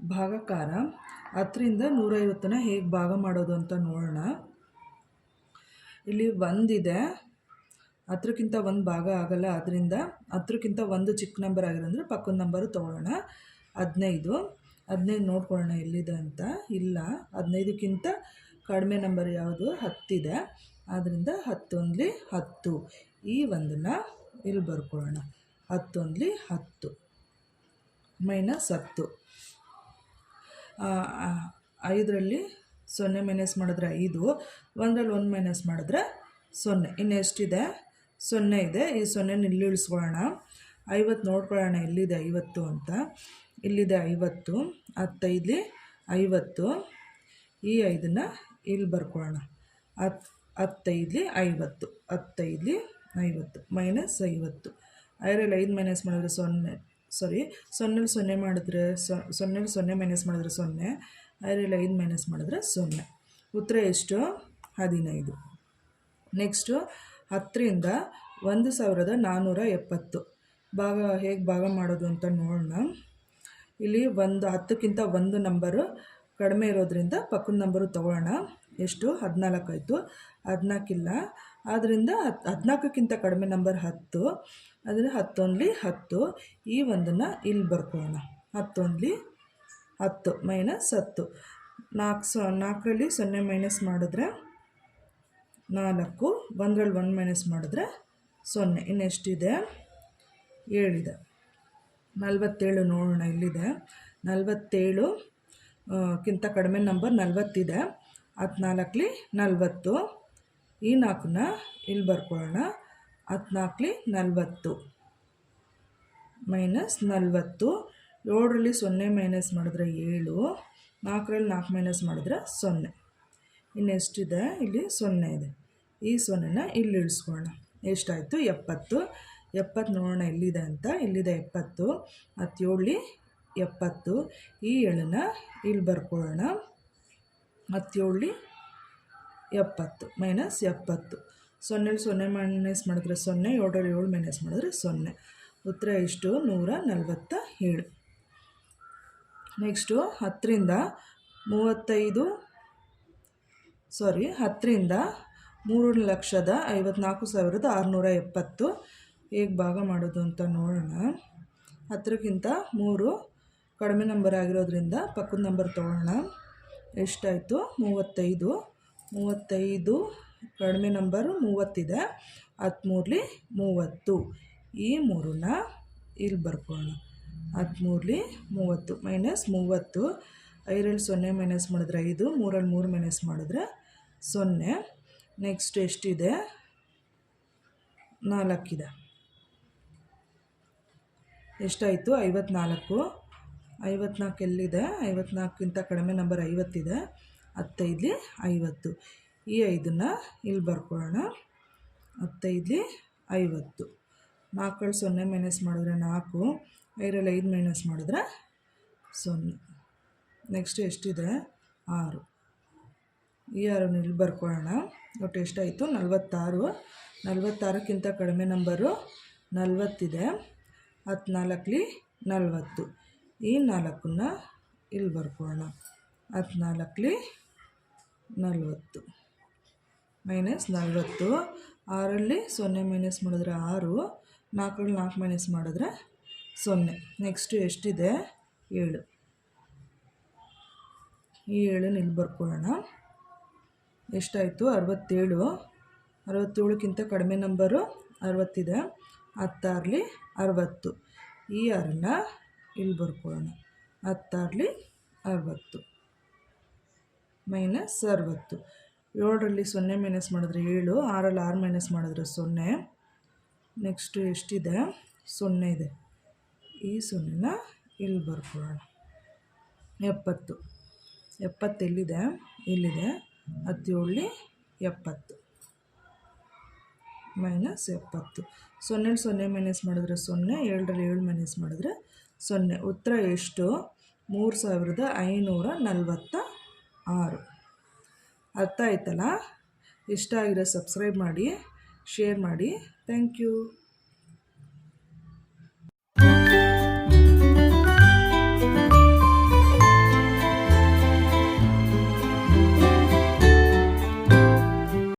ಭಾಗಕಾರ. ಹತ್ತರಿಂದ ನೂರೈವತ್ತನ್ನು ಹೇಗೆ ಭಾಗ ಮಾಡೋದು ಅಂತ ನೋಡೋಣ. ಇಲ್ಲಿ ಒಂದಿದೆ. ಹತ್ರಕ್ಕಿಂತ ಒಂದು ಭಾಗ ಆಗಲ್ಲ, ಅದರಿಂದ ಹತ್ರಕ್ಕಿಂತ ಒಂದು ಚಿಕ್ಕ ನಂಬರ್ ಆಗಿರೋಂದ್ರೆ ಪಕ್ಕದ ನಂಬರು ತೊಗೊಳ್ಳೋಣ. ಹದಿನೈದು. ಹದಿನೈದು ನೋಡ್ಕೊಳ್ಳೋಣ ಎಲ್ಲಿದೆ ಅಂತ. ಇಲ್ಲ, ಹದಿನೈದಕ್ಕಿಂತ ಕಡಿಮೆ ನಂಬರ್ ಯಾವುದು? ಹತ್ತಿದೆ. ಆದ್ದರಿಂದ ಹತ್ತೊಂದ್ಲಿ ಹತ್ತು. ಈ ಒಂದನ್ನು ಇಲ್ಲಿ ಬರ್ಕೊಳ್ಳೋಣ. ಹತ್ತೊಂದ್ಲಿ ಹತ್ತು. ಮೈನಸ್ ಹತ್ತು. ಐದರಲ್ಲಿ ಸೊನ್ನೆ ಮೈನಸ್ ಮಾಡಿದ್ರೆ ಐದು, ಒಂದರಲ್ಲಿ ಒಂದು ಮೈನಸ್ ಮಾಡಿದ್ರೆ ಸೊನ್ನೆ. ಇನ್ನು ಎಷ್ಟಿದೆ? ಸೊನ್ನೆ ಇದೆ. ಈ ಸೊನ್ನೆನ ಇಲ್ಲಿ ಇಳಿಸ್ಕೊಳ್ಳೋಣ ಐವತ್ತು ನೋಡ್ಕೊಳ್ಳೋಣ, ಎಲ್ಲಿದೆ ಐವತ್ತು ಅಂತ. ಇಲ್ಲಿದೆ ಐವತ್ತು, ಹತ್ತೈದಲಿ ಐವತ್ತು. ಈ ಐದನ್ನು ಇಲ್ಲಿ ಬರ್ಕೊಳ್ಳೋಣ. ಹತ್ತು ಹತ್ತೈದಲಿ ಐವತ್ತು ಹತ್ತೈದಲಿ ಐವತ್ತು ಮೈನಸ್ ಐವತ್ತು. ಐದರಲ್ಲಿ ಐದು ಮೈನಸ್ ಮಾಡಿದ್ರೆ ಸೊನ್ನೆ. ಸಾರಿ ಸೊನ್ನೆಲಿ ಸೊನ್ನೆ ಮಾಡಿದ್ರೆ ಸೊನ್ನೆಲಿ ಸೊನ್ನೆ ಮೈನಸ್ ಮಾಡಿದ್ರೆ ಸೊನ್ನೆ ಅದರಲ್ಲಿ ಐದು ಮೈನಸ್ ಮಾಡಿದ್ರೆ ಸೊನ್ನೆ. ಉತ್ತರ ಎಷ್ಟು? ಹದಿನೈದು. ನೆಕ್ಸ್ಟು ಹತ್ತರಿಂದ ಒಂದು ಸಾವಿರದ ನಾನ್ನೂರ ಎಪ್ಪತ್ತು. ಭಾಗ, ಹೇಗೆ ಭಾಗ ಮಾಡೋದು ಅಂತ ನೋಡೋಣ. ಇಲ್ಲಿ ಒಂದು, ಹತ್ತಕ್ಕಿಂತ ಒಂದು ನಂಬರು ಕಡಿಮೆ ಇರೋದ್ರಿಂದ ಪಕ್ಕದ ನಂಬರು ತೊಗೊಳ್ಳೋಣ. ಎಷ್ಟು? ಹದಿನಾಲ್ಕು ಆಯಿತು. ಹದಿನಾಲ್ಕಿಲ್ಲ. ಆದ್ದರಿಂದ ಹದಿನಾಲ್ಕಕ್ಕಿಂತ ಕಡಿಮೆ ನಂಬರ್ ಹತ್ತು. ಅಂದರೆ ಹತ್ತೊಂದ್ಲಿ ಹತ್ತು. ಈ ಒಂದನ್ನು ಇಲ್ಲಿ ಬರ್ಕೊಳ್ಳೋಣ ಹತ್ತೊಂದ್ಲಿ ಹತ್ತು ಮೈನಸ್ ಹತ್ತು. ನಾಲ್ಕು ಸೊ, ನಾಲ್ಕರಲ್ಲಿ ಸೊನ್ನೆ ಮೈನಸ್ ಮಾಡಿದ್ರೆ ನಾಲ್ಕು. ಒಂದರಲ್ಲಿ ಒಂದು ಮೈನಸ್ ಮಾಡಿದ್ರೆ ಸೊನ್ನೆ. ಇನ್ನೆಷ್ಟಿದೆ? ಏಳಿದೆ. ನಲವತ್ತೇಳು ನೋಡೋಣ ಇಲ್ಲಿದೆ. ನಲವತ್ತೇಳು ಕ್ಕಿಂತ ಕಡಿಮೆ ನಂಬರ್ ನಲವತ್ತಿದೆ. ಹದಿನಾಲ್ಕಲಿ ನಲ್ವತ್ತು. ಈ ನಾಲ್ಕನ್ನ ಇಲ್ಲಿ ಬರ್ಕೊಳ್ಳೋಣ ಹದಿನಾಲ್ಕಲಿ ನಲವತ್ತು. ಮೈನಸ್ ನಲವತ್ತು. ಏಳರಲ್ಲಿ ಸೊನ್ನೆ ಮೈನಸ್ ಮಾಡಿದ್ರೆ ಏಳು. ನಾಲ್ಕರಲ್ಲಿ ನಾಲ್ಕು ಮೈನಸ್ ಮಾಡಿದ್ರೆ ಸೊನ್ನೆ. ಇನ್ನೆಷ್ಟಿದೆ ಇಲ್ಲಿ ಸೊನ್ನೆ ಇದೆ. ಈ ಸೊನ್ನೆನ ಇಲ್ಲಿ ಇಳಿಸ್ಕೊಳ್ಳೋಣ ಎಷ್ಟಾಯಿತು? ಎಪ್ಪತ್ತು. ಎಪ್ಪತ್ತು ನೋಡೋಣ ಎಲ್ಲಿದೆ ಅಂತ. ಇಲ್ಲಿದೆ ಎಪ್ಪತ್ತು. ಹತ್ತೇಳಲಿ ಎಪ್ಪತ್ತು. ಈ ಏಳನ್ನ ಇಲ್ಲಿ ಬರ್ಕೊಳ್ಳೋಣ ಹತ್ತೇಳಲಿ ಎಪ್ಪತ್ತು, ಮೈನಸ್ ಎಪ್ಪತ್ತು. ಸೊನ್ನೆಲಿ ಸೊನ್ನೆ ಮೈನಸ್ ಮಾಡಿದ್ರೆ ಸೊನ್ನೆ ಏಳರಲ್ಲಿ ಏಳು ಮೈನಸ್ ಮಾಡಿದ್ರೆ ಸೊನ್ನೆ. ಉತ್ತರ ಇಷ್ಟು ನೂರ ನಲವತ್ತ ಏಳು. ನೆಕ್ಸ್ಟು ಹತ್ತರಿಂದ ಮೂವತ್ತೈದು ಸಾರಿ ಹತ್ತರಿಂದ ಮೂರು ಲಕ್ಷದ ಐವತ್ನಾಲ್ಕು ಸಾವಿರದ ಆರುನೂರ ಎಪ್ಪತ್ತು. ಹೇಗೆ ಭಾಗ ಮಾಡೋದು ಅಂತ ನೋಡೋಣ. ಹತ್ತಿರಕ್ಕಿಂತ ಮೂರು ಕಡಿಮೆ ನಂಬರ್ ಆಗಿರೋದ್ರಿಂದ ಪಕ್ಕದ ನಂಬರ್ ತೊಗೊಳ್ಳೋಣ. ಎಷ್ಟಾಯಿತು? ಮೂವತ್ತೈದು. ಮೂವತ್ತೈದು, ಕಡಿಮೆ ನಂಬರು ಮೂವತ್ತಿದೆ. ಹತ್ತ್ಮೂರಲಿ ಮೂವತ್ತು. ಈ ಮೂರನ್ನ ಇಲ್ಲಿ ಬರ್ಕೊಳ್ಳೋಣ. ಹತ್ತ್ಮೂರಲಿ ಮೂವತ್ತು ಮೈನಸ್ ಮೂವತ್ತು. ಐದರಲ್ಲಿ ಸೊನ್ನೆ ಮೈನಸ್ ಮಾಡಿದ್ರೆ ಐದು ಮೂರಲ್ಲಿ ಮೂರು ಮೈನಸ್ ಮಾಡಿದ್ರೆ ಸೊನ್ನೆ. ನೆಕ್ಸ್ಟ್ ಎಷ್ಟಿದೆ? ನಾಲ್ಕಿದೆ. ಎಷ್ಟಾಯಿತು? ಐವತ್ನಾಲ್ಕು. ಐವತ್ನಾಲ್ಕು ಎಲ್ಲಿದೆ? ಐವತ್ನಾಲ್ಕಿಂತ ಕಡಿಮೆ ನಂಬರ್ ಐವತ್ತಿದೆ. ಹತ್ತೈದಲಿ ಐವತ್ತು. ಈ ಐದನ್ನು ಇಲ್ಲಿ ಬರ್ಕೊಳ್ಳೋಣ. ಹತ್ತೈದಲಿ ಐವತ್ತು. ನಾಲ್ಕಳು ಸೊನ್ನೆ ಮೈನಸ್ ಮಾಡಿದ್ರೆ ನಾಲ್ಕು. ಐದರಲ್ಲಿ ಐದು ಮೈನಸ್ ಮಾಡಿದ್ರೆ ಸೊನ್ನೆ. ನೆಕ್ಸ್ಟ್ ಎಷ್ಟಿದೆ? ಆರು. ಈ ಆರನ್ನು ಇಲ್ಲಿ ಬರ್ಕೊಳ್ಳೋಣ. ಒಟ್ಟು ಎಷ್ಟಾಯಿತು? ನಲ್ವತ್ತಾರು. ನಲ್ವತ್ತಾರಕ್ಕಿಂತ ಕಡಿಮೆ ನಂಬರು ನಲ್ವತ್ತಿದೆ. ಹತ್ನಾಲ್ಕಲಿ ನಲ್ವತ್ತು. ಈ ನಾಲ್ಕನ್ನ ಇಲ್ಲಿ ಬರ್ಕೊಳ್ಳೋಣ. ಹತ್ನಾಲ್ಕಲಿ ನಲ್ವತ್ತು. ಮೈನಸ್ ನಲವತ್ತು. ಆರಲ್ಲಿ ಸೊನ್ನೆ ಮೈನಸ್ ಮಾಡಿದ್ರೆ ಆರು. ನಾಲ್ಕರಲ್ಲಿ ನಾಲ್ಕು ಮೈನಸ್ ಮಾಡಿದ್ರೆ ಸೊನ್ನೆ. ನೆಕ್ಸ್ಟು ಎಷ್ಟಿದೆ? ಏಳು. ಈ ಏಳನ್ನು ಇಲ್ಲಿ ಬರ್ಕೊಳ್ಳೋಣ. ಎಷ್ಟಾಯಿತು? ಅರವತ್ತೇಳು. ಅರವತ್ತೇಳಕ್ಕಿಂತ ಕಡಿಮೆ ನಂಬರು ಅರವತ್ತಿದೆ. ಹತ್ತಾರಲಿ ಅರವತ್ತು. ಈ ಆರನ್ನು ಇಲ್ಲಿ ಬರ್ಕೊಳ್ಳೋಣ. ಹತ್ತಾರಲಿ ಅರವತ್ತು. ಮೈನಸ್ ಅರವತ್ತು. ಏಳರಲ್ಲಿ ಸೊನ್ನೆ ಮೈನಸ್ ಮಾಡಿದ್ರೆ ಏಳು ಆರಲ್ಲಿ ಆರು ಮೈನಸ್ ಮಾಡಿದ್ರೆ ಸೊನ್ನೆ. ನೆಕ್ಸ್ಟು ಎಷ್ಟಿದೆ? ಸೊನ್ನೆ ಇದೆ. ಈ ಸೊನ್ನೆನ ಇಲ್ಲಿ ಬರ್ಕೊಳ್ಳೋಣ. ಎಪ್ಪತ್ತು. ಎಪ್ಪತ್ತೆಲ್ಲಿದೆ ಇಲ್ಲಿದೆ. ಹತ್ತೇಳಲಿ ಎಪ್ಪತ್ತು. ಮೈನಸ್ ಎಪ್ಪತ್ತು. ಸೊನ್ನೆಲಿ ಸೊನ್ನೆ ಮೈನಸ್ ಮಾಡಿದ್ರೆ ಸೊನ್ನೆ, ಏಳರಲ್ಲಿ ಏಳು ಮೈನಸ್ ಮಾಡಿದ್ರೆ ಸೊನ್ನೆ. ಉತ್ತರ ಎಷ್ಟು? ಮೂರು ಸಾವಿರದ ಐನೂರ ನಲವತ್ತ ಆರು. ಅರ್ಥ ಆಯ್ತಲ್ಲ? ಇಷ್ಟ ಆಗಿರೋ ಸಬ್ಸ್ಕ್ರೈಬ್ ಮಾಡಿ ಶೇರ್ ಮಾಡಿ. Thank you